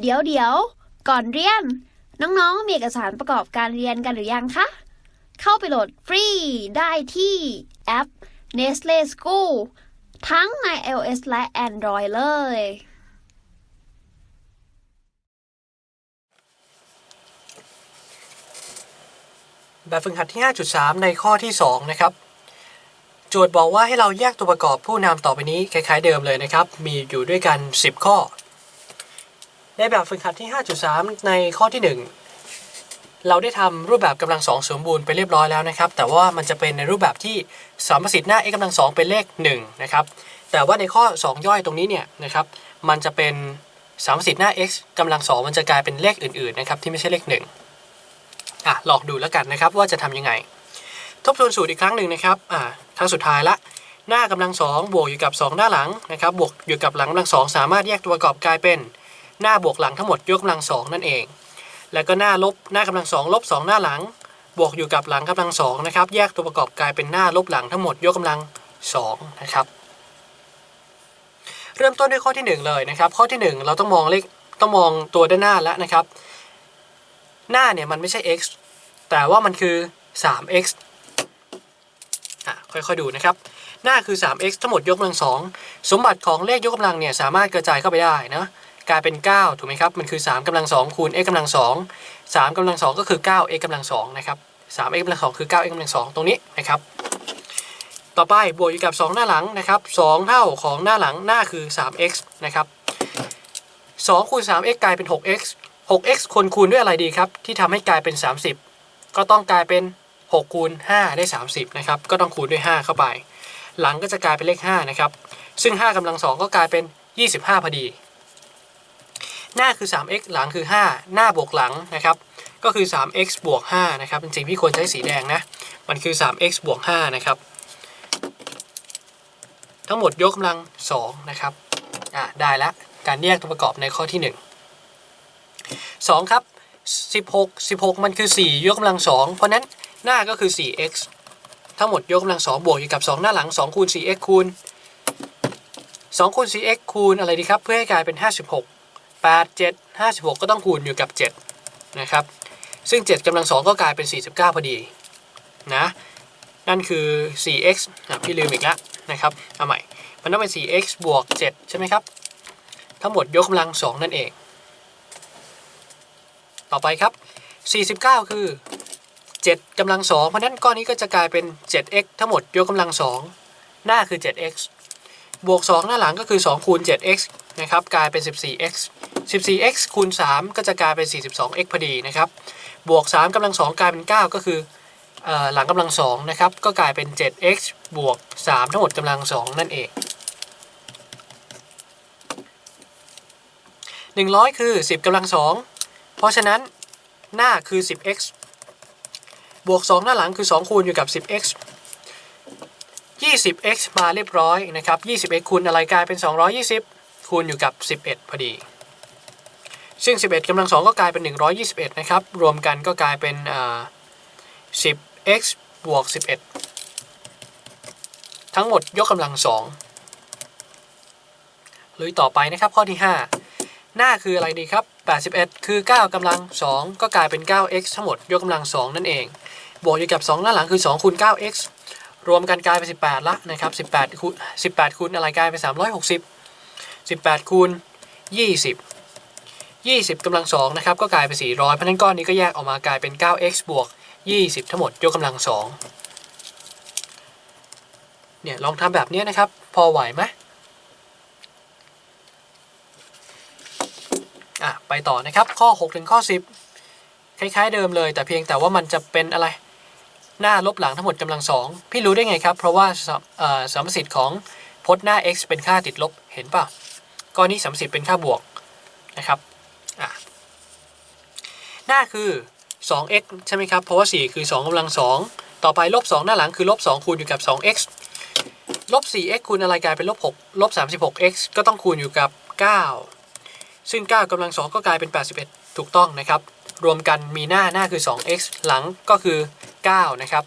เดี๋ยวเดี๋ยว ก่อนเรียน น้องๆ มีเอกสารประกอบการเรียนกันหรือยังคะ เข้าไปโหลดฟรีได้ที่แอป Nestle School ทั้งใน iOS และ Android เลย แบบฝึกหัดที่ 5.3 ในข้อที่ 2 นะครับ โจทย์บอกว่าให้เราแยกตัวประกอบผู้นำต่อไปนี้คล้ายๆเดิมเลยนะครับ มีอยู่ด้วยกัน 10 ข้อ ในแบบฝึกหัดที่ 5.3 ในข้อที่ 1 เราได้ทำรูปแบบกำลังสองสมบูรณ์ไปเรียบร้อยแล้วนะครับ แต่ว่ามันจะเป็นในรูปแบบที่สามประสิทธิ์หน้า x กำลังสองเป็นเลข1นะครับแต่ว่าในข้อ 2 ย่อยตรงนี้เนี่ยนะครับมันจะเป็นสามประสิทธิ์หน้า x กำลังสองมันจะกลายเป็นเลขอื่นๆนะครับที่ไม่ใช่เลข1อะลองดูแล้วกันนะครับว่าจะทำยังไง ทบทวนสูตรอีกครั้งหนึ่งนะครับอ่าครั้งสุดท้ายละหน้ากำลังสองบวกอยู่กับ 2 หน้าหลังนะครับบวกอยู่กับหลังกำลังสองสามารถแยกตัวประกอบกลายเป็น หน้าบวกหลังทั้งหมดยกกำลังสองนั่นเอง แล้วก็หน้าลบหน้ากำลังสองลบ2หน้าหลัง บวกอยู่กับหลังกำลังสองนะครับ แยกตัวประกอบกลายเป็นหน้าลบหลังทั้งหมดยกกำลังสองนะครับเริ่มต้นด้วยข้อที่หนึ่งเลยนะครับ ข้อที่หนึ่งเราต้องมองเลขต้องมองตัวด้านหน้าแล้วนะครับ หน้าเนี่ยมันไม่ใช่ x แต่ว่ามันคือ 3x อะค่อยๆดูนะครับ หน้าคือ 3x ทั้งหมดยกกำลังสองสมบัติของเลขยกกำลังเนี่ยสามารถกระจายเข้าไปได้นะ กลายเป็น 9 ถูกไหมครับ มันคือ 3กำลัง2คูณ x กำลัง2 3กำลัง2ก็คือ 9x กำลัง2นะครับ 3x กำลัง2คือ 9x กำลัง2ตรงนี้นะครับ ต่อไปบวกอยู่กับ 2 หน้าหลังนะครับ 2 เท่าของหน้าหลังหน้าคือ 3x นะครับ2คูณ 3x กลายเป็น 6x 6x คนคูณด้วยอะไรดีครับ ที่ทำให้กลายเป็น 30 ก็ต้องกลายเป็น 6 คูณ 5 ได้ 30 นะครับ ก็ต้องคูณด้วย 5 เข้าไป หลังก็จะกลายเป็นเลข 5 นะครับ ซึ่ง 5กำลัง 2 ก็กลายเป็น 25 พอดี หน้าคือ 3x หลังคือ 5 หน้าบวกหลังนะครับก็คือ 3x บวก5นะครับจริงๆพี่ควรใช้สีแดงนะ มันคือ 3x บวก5นะครับ ทั้งหมดยกกำลัง 2 นะครับ อะ ได้แล้วการแยกตัวประกอบในข้อที่ 1 2 ครับ 16 16 มันคือ 4 ยกกำลัง 2 เพราะนั้นหน้าก็คือ 4x ทั้งหมดยกกำลัง 2 บวกอยู่กับ 2 หน้าหลัง 2 คูณ 4x คูณ 2 คูณ 4x คูณอะไรดีครับ เพื่อให้กลายเป็น 56 8 7 56 ก็ต้องคูณอยู่กับ 7 นะครับ ซึ่ง 7กำลัง 2 ก็กลายเป็น 49 พอดีนะนั่นคือ 4x อะพี่ลืมอีกแล้วนะครับเอาใหม่ มันต้องเป็น 4x บวก 7 ใช่ไหมครับ ทั้งหมดยกกำลัง 2 นั่นเอง ต่อไปครับ 49 คือ 7กำลัง 2 เพราะนั้นก้อนนี้ก็จะกลายเป็น 7x ทั้งหมดยกกำลัง 2 หน้าคือ 7x บวก 2 หน้าหลังก็คือ 2 คูณ 7x นะครับ กลายเป็น 14x 14x คูณ 3 ก็จะกลายเป็น 42x พอดีนะครับ บวก 3กำลัง 2 กลายเป็น 9 ก็คืออหลังกำลัง 2 นะครับ ก็กลายเป็น 7x บวก 3 ทั้งหมดกำลัง 2 นั่นเอง 100 คือ 10กำลัง 2 เพราะฉะนั้นหน้าคือ 10x บวก 2 หน้าหลังคือ 2 คูณอยู่กับ 10x 20x มาเรียบร้อยนะครับ 20x คูณอะไรกลายเป็น 220 คูณอยู่กับ 11 พอดี ซึ่ง 11กำลัง 2 ก็กลายเป็น 121 นะครับ รวมกันก็กลายเป็น 10x บวก 11 ทั้งหมดยกกำลัง 2 ลุยต่อไปนะครับข้อที่ 5 หน้าคืออะไรดีครับ 81 คือ 9กำลัง 2 ก็กลายเป็น 9x ทั้งหมด ยกกำลัง 2 นั่นเอง บวกอยู่กับ 2 หน้าหลังคือ 2คูณ 9x รวมกันกลายเป็น 18 ละนะครับ 18คูณ18คูณอะไรกลายเป็น 360 18คูณ20 20กำลัง2นะครับก็กลายเป็น 400 เพราะฉะนั้นก้อนนี้ก็แยกออกมากลายเป็น 9x บวก 20 ทั้งหมดยกกำลัง2เนี่ยลองทำแบบนี้นะครับ พอไหวไหมอะไปต่อนะครับข้อ 6 ถึงข้อ 10 คล้ายๆเดิมเลย แต่เพียงแต่ว่ามันจะเป็นอะไร หน้าลบหลังทั้งหมดกำลังสองพี่รู้ได้ไงครับ เพราะว่าสมสิทธิ์ของพจน์หน้า x เป็นค่าติดลบเห็นป่ะก้อนนี้สมสิทธิ์เป็นค่าบวกนะครับ หน้าคือ 2x ใช่ไหมครับ เพราะว่า 4 คือ 2กำลัง 2 ต่อไปลบ 2 หน้าหลังคือลบ 2 คูณอยู่กับ 2x ลบ 4x คูณอะไรกลายเป็นลบ6ลบ 36x ก็ต้องคูณอยู่กับ 9 ซึ่ง 9กำลัง 2 ก็กลายเป็น 81 ถูกต้องนะครับ รวมกันมีหน้าหน้าคือ 2x หลังก็คือ 9 นะครับ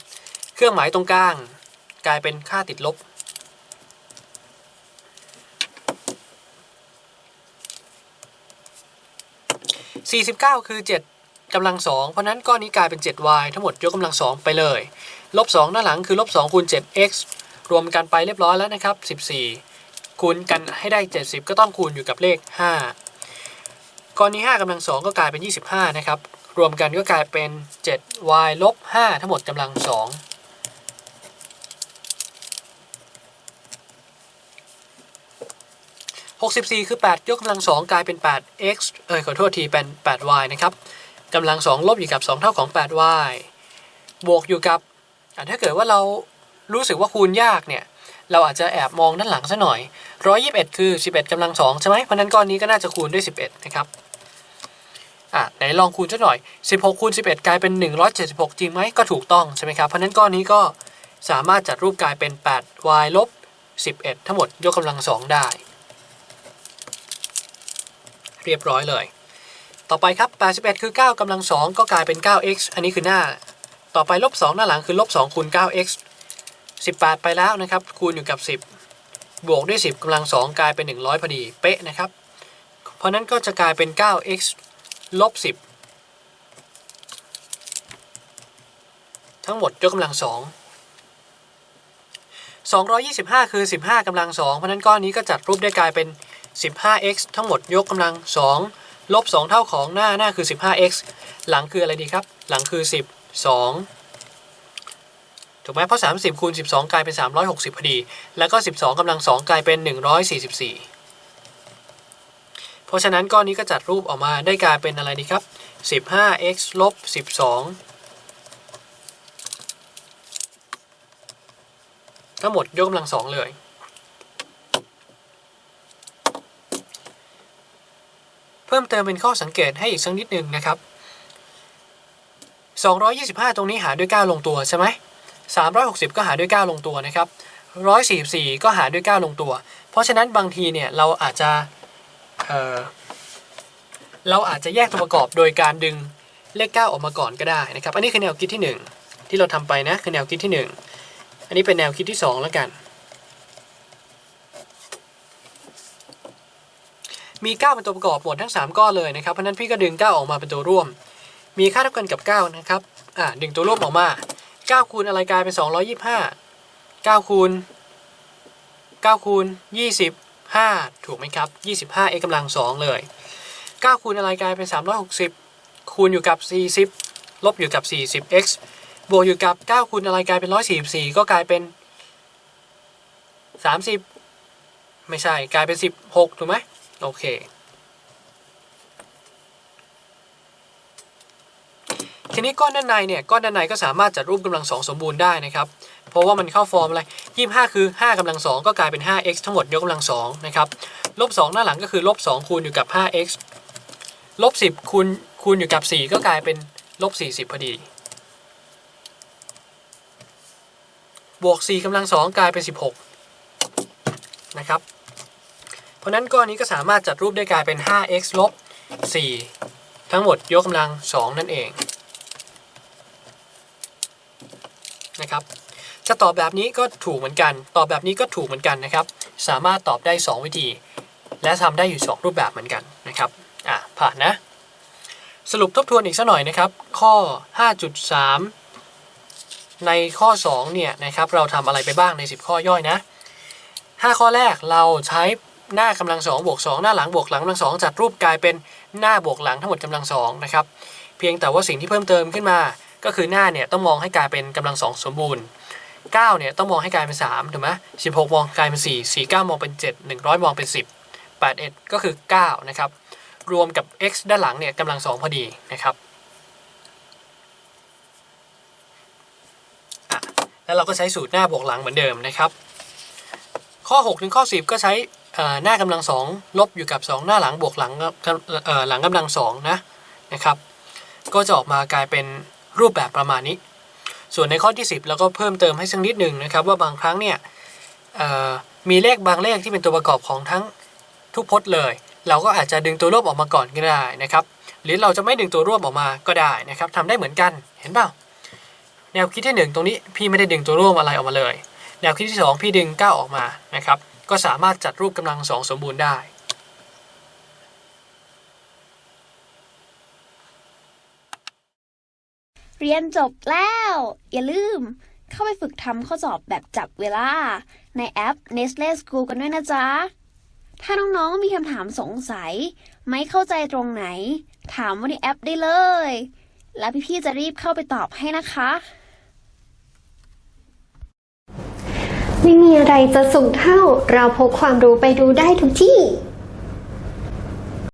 เครื่องหมายตรงกลาง กลายเป็นค่าติดลบ 49 คือ 7กำลัง 2 เพราะนั้นก้อนนี้กลายเป็น 7y ทั้งหมดยกกำลัง 2 ไปเลยลบ2หน้าหลังคือลบ2คูณ 7x รวมกันไปเรียบร้อยแล้วนะครับ 14 คูณกันให้ได้ 70 ก็ต้องคูณอยู่กับเลข 5ก้อนนี้5กำลัง 2 ก็กลายเป็น 25 นะครับ รวมกันก็กลายเป็น 7y ลบ5ทั้งหมดกำลัง 2 64 คือ 8 ยกกำลัง 2 กลายเป็น 8x เอ้ยขอโทษทีเป็น 8y นะครับกำลัง 2 ลบอยู่กับ 2 เท่าของ 8y บวกอยู่กับถ้าเกิดว่าเรารู้สึกว่าคูณยากเนี่ย เราอาจจะแอบมองด้านหลังซะหน่อย 121 คือ 11กำลัง2ใช่ไหมเพราะนั้นก้อนนี้ก็น่าจะคูณด้วย 11 นะครับอะไหนลองคูณซะหน่อย 16 คูณ 11 กลายเป็น 176 จริงไหมก็ถูกต้องใช่ไหมครับเพราะนั้นก้อนนี้ก็สามารถจัดรูปกลายเป็น 8y ลบ11 ทั้งหมดยกกำลัง 2 ได้ เรียบร้อยเลย ต่อไปครับ 81 คือ 9กำลัง 2 ก็กลายเป็น 9x อันนี้คือหน้า ต่อไปลบ 2 หน้าหลังคือลบ2คูณ 9x 18 ไปแล้วนะครับ คูณอยู่กับ 10 บวกด้วย 10กำลัง 2 กลายเป็น 100 พอดี เป๊ะนะครับ เพราะนั้นก็จะกลายเป็น 9x ลบ 10 ทั้งหมดยกกำลัง 2 225 คือ 15กำลัง2เพราะนั้นก้อนนี้ก็จัดรูปได้กลายเป็น 15x ทั้งหมดยกกำลัง 2 ลบ 2 เท่าของหน้าหน้าคือ 15x หลังคืออะไรดีครับ หลังคือ 12 ถูกไหมเพราะ 30คูณ12 กลายเป็น 360พอดี แล้วก็ 12กำลัง 2 กลายเป็น 144 เพราะฉะนั้นก้อนนี้ก็จัดรูปออกมาได้กลายเป็นอะไรดีครับ 15x ลบ 12ทั้งหมดยกกำลัง2เลย พิ่มเติมเป็นข้อสังเกตให้อีกสักนิดหนึ่งนะครับ 225 ตรงนี้หารด้วย 9 ลงตัวใช่ไหม360 ก็หารด้วย 9 ลงตัวนะครับ 144 ก็หารด้วย 9 ลงตัว เพราะฉะนั้นบางทีเนี่ยเราอาจจะเเราอาจจะแยกตัวประกอบโดยการดึงเลข 9 ออกมาก่อนก็ได้นะครับ อันนี้คือแนวคิดที่ 1 ที่เราทำไปนะคือแนวคิดที่ 1 อันนี้เป็นแนวคิดที่ 2 แล้วกัน มี 9 เป็นตัวประกอบหมดทั้ง 3 ก้อนเลยนะครับ เพราะนั้นพี่ก็ดึง 9 ออกมาเป็นตัวร่วม มีค่าเท่ากันกับ 9 นะครับ อ่าดึงตัวร่วมออกมา 9 คูณอะไรกลายเป็น 225 9 คูณ 9 คูณ 25 ถูกไหมครับ 25 x กำลัง 2 เลย 9 คูณอะไรกลายเป็น 360 คูณอยู่กับ 40 ลบอยู่กับ 40x บวกอยู่กับ 9 คูณอะไรกลายเป็น 144 ก็กลายเป็น 30 ไม่ใช่ กลายเป็น 16 ถูกไหม โอเค ทีนี้ก้อนด้านในเนี่ยก้อนด้านในก็สามารถจัดรูปกำลังสองสมบูรณ์ได้นะครับเพราะว่ามันเข้าฟอร์มอะไร25คือ5กำลังสองก็กลายเป็น 5x ทั้งหมดยกกำลังสองนะครับลบ2หน้าหลังก็คือลบ2คูณอยู่กับ 5x ลบ10คูณคูณอยู่กับ 4 ก็กลายเป็นลบ40พอดี บวก4กำลังสองกลายเป็น 16 นะครับ ราะนั้นก้อนนี้ก็สามารถจัดรูปได้กลายเป็น 5x ลบ 4 ทั้งหมดยกกำลัง 2 นั่นเองนะครับจะตอบแบบนี้ก็ถูกเหมือนกัน ตอบแบบนี้ก็ถูกเหมือนกันนะครับ สามารถตอบได้ 2 วิธี และทำได้อยู่ 2 รูปแบบเหมือนกันนะครับอะผ่านนะ สรุปทบทวนอีกสักหน่อยนะครับ ข้อ 5.3 ในข้อ 2 เนี่ยนะครับ เราทำอะไรไปบ้างใน 10 ข้อย่อยนะ 5 ข้อแรกเราใช้ หน้ากำลัง2บวก2หน้าหลังบวกหลังกำลัง2จัดรูปกลายเป็นหน้าบวกหลังทั้งหมดกำลัง2นะครับเพียงแต่ว่าสิ่งที่เพิ่มเติมขึ้นมา ก็คือหน้าเนี่ยต้องมองให้กลายเป็นกำลังสองสมบูรณ์9เนี่ยต้องมองให้กลายเป็น3ถูกไหม16มองกลายเป็น4 49 มองเป็น 7 100 มองเป็น 10 81ก็คือ9นะครับรวมกับ x ด้านหลังเนี่ยกำลัง2พอดีนะครับอะแล้วเราก็ใช้สูตรหน้าบวกหลังเหมือนเดิมนะครับ ข้อ 6 ถึงข้อ 10 ก็ใช้ หน้ากำลัง2ลบอยู่กับ 2 หน้าหลังบวกหลังหลังกำลัง2นะนะครับก็จะออกมากลายเป็นรูปแบบประมาณนี้ ส่วนในข้อที่ 10เราก็เพิ่มเติมให้สักนิดหนึ่งนะครับ ว่าบางครั้งเนี่ยมีเลขบางเลขที่เป็นตัวประกอบของทั้งทุกพจน์เลย เราก็อาจจะดึงตัวรวบออกมาก่อนก็ได้นะครับ หรือเราจะไม่ดึงตัวรวบออกมาก็ได้นะครับทำได้เหมือนกันเห็นเปล่าแนวคิดที่ 1 ตรงนี้พี่ไม่ได้ดึงตัวรวมอะไรออกมาเลย แนวคิดที่ 2 พี่ดึง 9 ออกมานะครับ ก็สามารถจัดรูปกำลังสองสมบูรณ์ได้ เรียนจบแล้ว อย่าลืม เข้าไปฝึกทำข้อสอบแบบจับเวลา ในแอป Nestle School กันด้วยนะจ๊ะ ถ้าน้องๆมีคำถามสงสัย ไม่เข้าใจตรงไหน ถามว่าในแอปได้เลย แล้วพี่ๆจะรีบเข้าไปตอบให้นะคะ ไม่มีอะไรจะสูงเท่า เราพกความรู้ไปดูได้ทุกที่